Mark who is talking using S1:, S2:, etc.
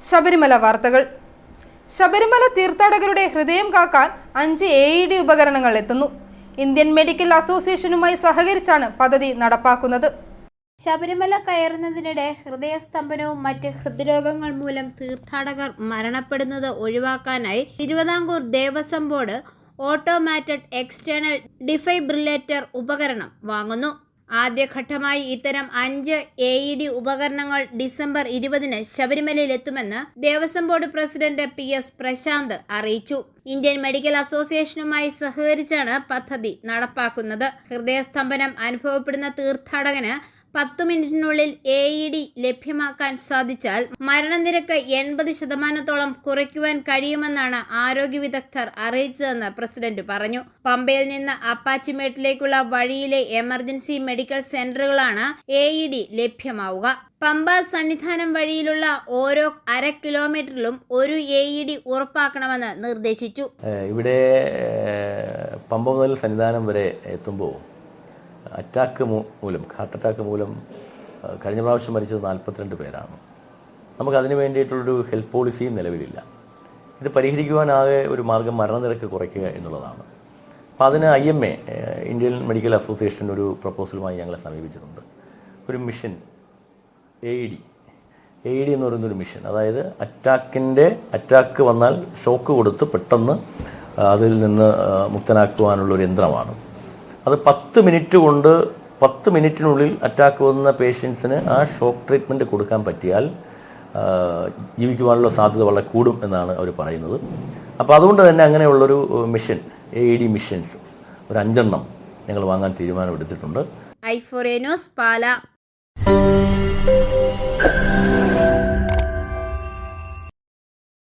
S1: ശബരിമല വാർത്തകൾ. ശബരിമല തീർത്ഥാടകരുടെ ഹൃദയം കാക്കാൻ അഞ്ച് എ ഇ ഡി ഉപകരണങ്ങൾ എത്തുന്നു. ഇന്ത്യൻ മെഡിക്കൽ അസോസിയേഷനുമായി സഹകരിച്ചാണ് പദ്ധതി നടപ്പാക്കുന്നത്.
S2: ശബരിമല കയറുന്നതിനിടെ ഹൃദയസ്തംഭനവും മറ്റ് ഹൃദ്രോഗങ്ങൾ മൂലം തീർത്ഥാടകർ മരണപ്പെടുന്നത് ഒഴിവാക്കാനായി Thiruvithamkoor Devaswom board automated external defibrillator ഉപകരണം വാങ്ങുന്നു. ആദ്യഘട്ടമായി ഇത്തരം അഞ്ച് എ ഇ ഡി ഉപകരണങ്ങൾ ഡിസംബർ ഇരുപതിന് ശബരിമലയിലെത്തുമെന്ന് Devaswom board president P S Prashanth അറിയിച്ചു. ഇന്ത്യൻ മെഡിക്കൽ അസോസിയേഷനുമായി സഹകരിച്ചാണ് പദ്ധതി നടപ്പാക്കുന്നത്. ഹൃദയസ്തംഭനം അനുഭവപ്പെടുന്ന തീർത്ഥാടകന് പത്തു മിനിറ്റിനുള്ളിൽ എ ഇ ഡി ലഭ്യമാക്കാൻ സാധിച്ചാൽ മരണനിരക്ക് എൺപത് ശതമാനത്തോളം കുറയ്ക്കുവാൻ കഴിയുമെന്നാണ് ആരോഗ്യ വിദഗ്ധർ അറിയിച്ചതെന്ന് പ്രസിഡന്റ് പറഞ്ഞു. പമ്പയിൽ നിന്ന് അപ്പാച്ചിമേട്ടിലേക്കുള്ള വഴിയിലെ എമർജൻസി മെഡിക്കൽ സെന്ററുകളാണ് എ ഇ ഡി ലഭ്യമാവുക. പമ്പ സന്നിധാനം വഴിയിലുള്ള ഓരോ അര കിലോമീറ്ററിലും ഒരു എ ഇ ഡി ഉറപ്പാക്കണമെന്ന് നിർദ്ദേശിച്ചു.
S3: ഇവിടെ പമ്പ മുതൽ സന്നിധാനം വരെ എത്തുമ്പോൾ അറ്റാക്ക് മൂലം ഹാർട്ട് അറ്റാക്ക് മൂലം കഴിഞ്ഞ പ്രാവശ്യം മരിച്ചത് നാൽപ്പത്തിരണ്ട് പേരാണ്. നമുക്ക് അതിന് വേണ്ടിയിട്ടുള്ളൊരു ഹെൽത്ത് പോളിസിയും നിലവിലില്ല. ഇത് പരിഹരിക്കുവാനാകെ ഒരു മാർഗം മരണനിരക്ക് കുറയ്ക്കുക എന്നുള്ളതാണ്. അപ്പോൾ അതിന് I M A Indian medical association ഒരു പ്രപ്പോസലുമായി ഞങ്ങളെ സമീപിച്ചിട്ടുണ്ട്. ഒരു mission A D. A D എന്ന് പറയുന്ന ഒരു മിഷൻ. അതായത് അറ്റാക്കിന്റെ അറ്റാക്ക് വന്നാൽ ഷോക്ക് കൊടുത്ത് പെട്ടെന്ന് അതിൽ നിന്ന് മുക്തനാക്കുവാനുള്ള ഒരു യന്ത്രമാണ്. അത് പത്ത് മിനിറ്റ് കൊണ്ട് പത്ത് മിനിറ്റിനുള്ളിൽ അറ്റാക്ക് വന്ന പേഷ്യൻസിന് ആ ഷോക്ക് ട്രീറ്റ്മെന്റ് കൊടുക്കാൻ പറ്റിയാൽ ജീവിക്കുവാനുള്ള സാധ്യത വളരെ കൂടും എന്നാണ് അവർ പറയുന്നത്. അപ്പോൾ അതുകൊണ്ട് തന്നെ അങ്ങനെയുള്ളൊരു mission A E D missions ഒരു അഞ്ചെണ്ണം ഞങ്ങൾ വാങ്ങാൻ തീരുമാനമെടുത്തിട്ടുണ്ട്.
S2: ഐ ഐഫോറേനോസ് പാല.